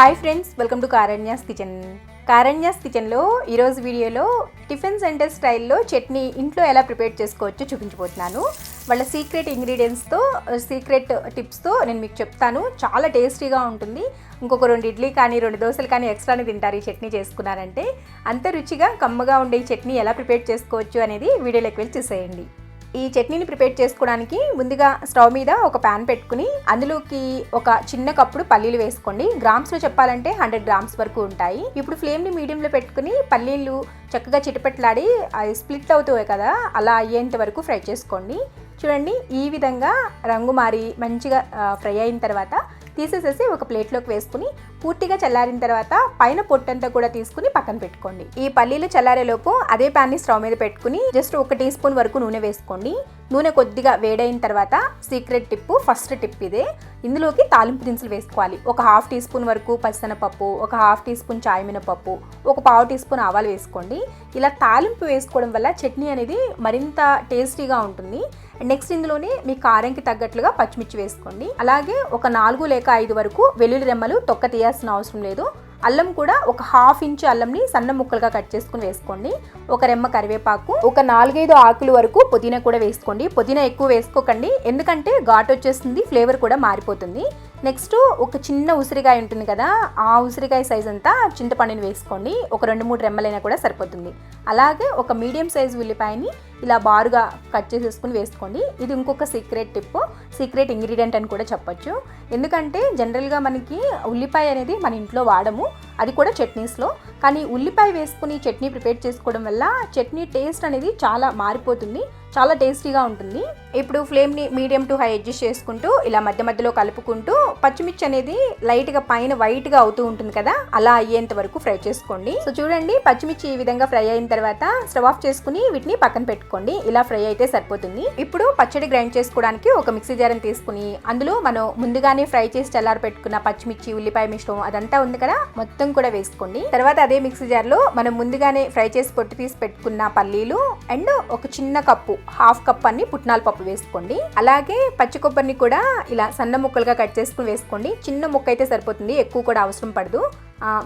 Hi friends welcome to Karanya's kitchen Karanya's కిచెన్లో ఈరోజు వీడియోలో టిఫిన్ సెంటర్ స్టైల్లో చట్నీ ఇంట్లో ఎలా ప్రిపేర్ చేసుకోవచ్చో చూపించబోతున్నాను. వాళ్ళ సీక్రెట్ ఇంగ్రీడియంట్స్తో సీక్రెట్ టిప్స్తో నేను మీకు చెప్తాను. చాలా టేస్టీగా ఉంటుంది. ఇంకొక రెండు ఇడ్లీ కానీ రెండు దోశలు కానీ ఎక్స్ట్రానే తింటారు ఈ చట్నీ చేసుకున్నారంటే అంత రుచిగా కమ్మగా ఉండే ఈ చట్నీ ఎలా ప్రిపేర్ చేసుకోవచ్చు అనేది వీడియోలోకి వెళ్ళి చూసేయండి. ఈ చట్నీని ప్రిపేర్ చేసుకోవడానికి ముందుగా స్టవ్ మీద ఒక ప్యాన్ పెట్టుకుని అందులోకి ఒక చిన్న కప్పుడు పల్లీలు వేసుకోండి. గ్రామ్స్లో చెప్పాలంటే హండ్రెడ్ గ్రామ్స్ వరకు ఉంటాయి. ఇప్పుడు ఫ్లేమ్ని మీడియంలో పెట్టుకుని పల్లీలు చక్కగా చిటపెట్లాడి అవి స్ప్లిట్ అవుతాయి కదా అలా అయ్యేంత వరకు ఫ్రై చేసుకోండి. చూడండి ఈ విధంగా రంగు మారి మంచిగా ఫ్రై అయిన తర్వాత తీసేసేసి ఒక ప్లేట్లోకి వేసుకుని పూర్తిగా చల్లారిన తర్వాత పైన పొట్టంతా కూడా తీసుకుని పక్కన పెట్టుకోండి. ఈ పల్లీలు చల్లారేలోపు అదే ప్యాన్ని స్టవ్ మీద పెట్టుకుని జస్ట్ ఒక టీ స్పూన్ వరకు నూనె వేసుకోండి. నూనె కొద్దిగా వేడైన తర్వాత సీక్రెట్ టిప్పు ఫస్ట్ టిప్ ఇదే. ఇందులోకి తాలింపు దినుసులు వేసుకోవాలి. ఒక హాఫ్ టీ స్పూన్ వరకు పచ్చనపప్పు ఒక హాఫ్ టీ స్పూన్ చాయ్ మినపప్పు ఒక పావు టీ స్పూన్ ఆవాలు వేసుకోండి. ఇలా తాలింపు వేసుకోవడం వల్ల చట్నీ అనేది మరింత టేస్టీగా ఉంటుంది. నెక్స్ట్ ఇందులోనే మీ కారంకి తగ్గట్లుగా పచ్చిమిర్చి వేసుకోండి. అలాగే ఒక నాలుగు లేక ఐదు వరకు వెల్లుల్లి రెమ్మలు తొక్క తీయాల్సిన అవసరం లేదు. అల్లం కూడా ఒక హాఫ్ ఇంచు అల్లంని సన్న ముక్కలుగా కట్ చేసుకుని వేసుకోండి. ఒక రెమ్మ కరివేపాకు ఒక నాలుగైదు ఆకులు వరకు పుదీనా కూడా వేసుకోండి. పుదీనా ఎక్కువ వేసుకోకండి. ఎందుకంటే ఘాట్ వచ్చేస్తుంది ఫ్లేవర్ కూడా మారిపోతుంది. నెక్స్ట్ ఒక చిన్న ఉసిరికాయ ఉంటుంది కదా ఆ ఉసిరికాయ సైజ్ అంతా చింతపండుని వేసుకోండి. ఒక రెండు మూడు రెమ్మలైనా కూడా సరిపోతుంది. అలాగే ఒక మీడియం సైజ్ ఉల్లిపాయని ఇలా బారుగా కట్ చేసేసుకుని వేసుకోండి. ఇది ఇంకొక సీక్రెట్ టిప్ సీక్రెట్ ఇంగ్రీడియంట్ అని కూడా చెప్పొచ్చు. ఎందుకంటే జనరల్గా మనకి ఉల్లిపాయ అనేది మన ఇంట్లో వాడము అది కూడా చట్నీస్లో కానీ ఉల్లిపాయ వేసుకుని చట్నీ ప్రిపేర్ చేసుకోవడం వల్ల చట్నీ టేస్ట్ అనేది చాలా మారిపోతుంది. చాలా టేస్టీగా ఉంటుంది. ఇప్పుడు ఫ్లేమ్ని మీడియం టు హై అడ్జస్ట్ చేసుకుంటూ ఇలా మధ్య మధ్యలో కలుపుకుంటూ పచ్చిమిర్చి అనేది లైట్గా పైన వైట్గా అవుతూ ఉంటుంది కదా అలా అయ్యేంత వరకు ఫ్రై చేసుకోండి. సో చూడండి పచ్చిమిర్చి ఈ విధంగా ఫ్రై అయిన తర్వాత స్టవ్ ఆఫ్ చేసుకుని వీటిని పక్కన పెట్టుకోండి. ఇలా ఫ్రై అయితే సరిపోతుంది. ఇప్పుడు పచ్చడి గ్రైండ్ చేసుకోవడానికి ఒక మిక్సీ జారం తీసుకుని అందులో మనం ముందుగానే ఫ్రై చేసి చల్లారి పెట్టుకున్న పచ్చిమిర్చి ఉల్లిపాయ మిశ్రమం అదంతా ఉంది కదా మొత్తం కూడా వేసుకోండి. తర్వాత అదే మిక్సీ జార్లో మనం ముందుగానే ఫ్రై చేసి పొట్టు తీసి పెట్టుకున్న పల్లీలు అండ్ ఒక చిన్న కప్పు హాఫ్ కప్ అన్ని పుట్నాల పప్పు వేసుకోండి. అలాగే పచ్చి కొబ్బరిని కూడా ఇలా సన్న ముక్కలుగా కట్ చేసుకుని వేసుకోండి. చిన్న ముక్క అయితే సరిపోతుంది ఎక్కువ కూడా అవసరం పడదు.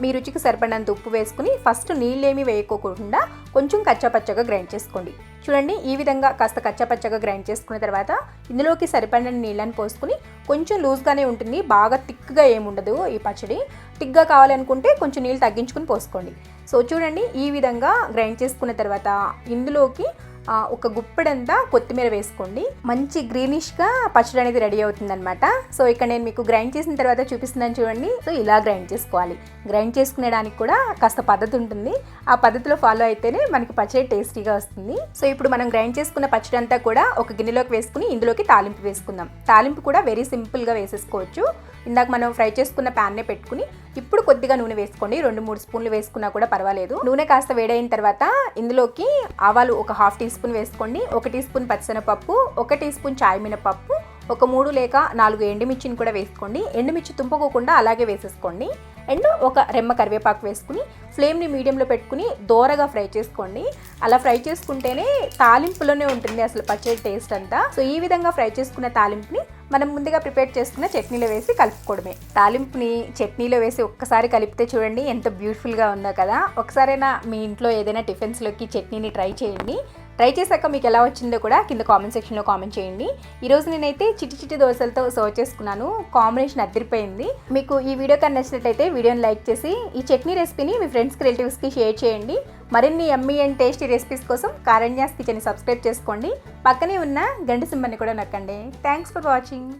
మీ రుచికి సరిపడినంత ఉప్పు వేసుకుని ఫస్ట్ నీళ్ళేమి వేయకోకుండా కొంచెం కచ్చాపచ్చగా గ్రైండ్ చేసుకోండి. చూడండి ఈ విధంగా కాస్త కచ్చాపచ్చగా గ్రైండ్ చేసుకున్న తర్వాత ఇందులోకి సరిపడిన నీళ్ళని పోసుకుని కొంచెం లూజ్గానే ఉంటుంది బాగా థిక్గా ఏముండదు ఈ పచ్చడి. థిక్గా కావాలనుకుంటే కొంచెం నీళ్ళు తగ్గించుకుని పోసుకోండి. సో చూడండి ఈ విధంగా గ్రైండ్ చేసుకున్న తర్వాత ఇందులోకి ఒక గుప్పెడంతా కొత్తిమీర వేసుకోండి. మంచి గ్రీనిష్గా పచ్చడి అనేది రెడీ అవుతుందన్నమాట. సో ఇక్కడ నేను మీకు గ్రైండ్ చేసిన తర్వాత చూపిస్తున్నాను చూడండి. సో ఇలా గ్రైండ్ చేసుకోవాలి. గ్రైండ్ చేసుకునేడానికి కూడా కాస్త పద్ధతి ఉంటుంది. ఆ పద్ధతిలో ఫాలో అయితేనే మనకి పచ్చడి టేస్టీగా వస్తుంది. సో ఇప్పుడు మనం గ్రైండ్ చేసుకున్న పచ్చడి అంతా కూడా ఒక గిన్నెలోకి వేసుకుని ఇందులోకి తాలింపు వేసుకుందాం. తాలింపు కూడా వెరీ సింపుల్గా వేసేసుకోవచ్చు. ఇందాక మనం ఫ్రై చేసుకున్న ప్యాన్నే పెట్టుకుని ఇప్పుడు కొద్దిగా నూనె వేసుకోండి. రెండు మూడు స్పూన్లు వేసుకున్నా కూడా పర్వాలేదు. నూనె కాస్త వేడైన తర్వాత ఇందులోకి ఆవాలు ఒక హాఫ్ టీ స్పూన్ వేసుకోండి. ఒక టీ స్పూన్ పచ్చనపప్పు ఒక టీ స్పూన్ చాయ్ మినపప్పు ఒక మూడు లేక నాలుగు ఎండుమిర్చిని కూడా వేసుకోండి. ఎండుమిర్చి తుంపకోకుండా అలాగే వేసేసుకోండి. అండ్ ఒక రెమ్మ కరివేపాకు వేసుకుని ఫ్లేమ్ని మీడియంలో పెట్టుకుని దోరగా ఫ్రై చేసుకోండి. అలా ఫ్రై చేసుకుంటేనే తాలింపులోనే ఉంటుంది అసలు పచ్చడి టేస్ట్ అంతా. సో ఈ విధంగా ఫ్రై చేసుకున్న తాలింపుని మనం ముందుగా ప్రిపేర్ చేసుకున్న చట్నీలో వేసి కలుపుకోవడమే. తాలింపుని చట్నీలో వేసి ఒక్కసారి కలిపితే చూడండి ఎంత బ్యూటిఫుల్గా ఉందో కదా. ఒకసారైనా మీ ఇంట్లో ఏదైనా టిఫిన్స్లోకి చట్నీని ట్రై చేయండి. ట్రై చేశాక మీకు ఎలా వచ్చిందో కూడా కింద కామెంట్ సెక్షన్లో కామెంట్ చేయండి. ఈరోజు నేనైతే చిట్టి చిట్టి దోశలతో సర్వ్ చేసుకున్నాను. కాంబినేషన్ అదిరిపోయింది. మీకు ఈ వీడియో కానీ నచ్చినట్లయితే వీడియోని లైక్ చేసి ఈ చట్నీ రెసిపీని మీ ఫ్రెండ్స్కి రిలేటివ్స్కి షేర్ చేయండి. మరిన్ని ఎమ్మీ అండ్ టేస్టీ రెసిపీస్ కోసం కారణ్యాస్ కిచెన్ సబ్స్క్రైబ్ చేసుకోండి. పక్కనే ఉన్న గంట సింబల్ని కూడా నొక్కండి. Thanks for watching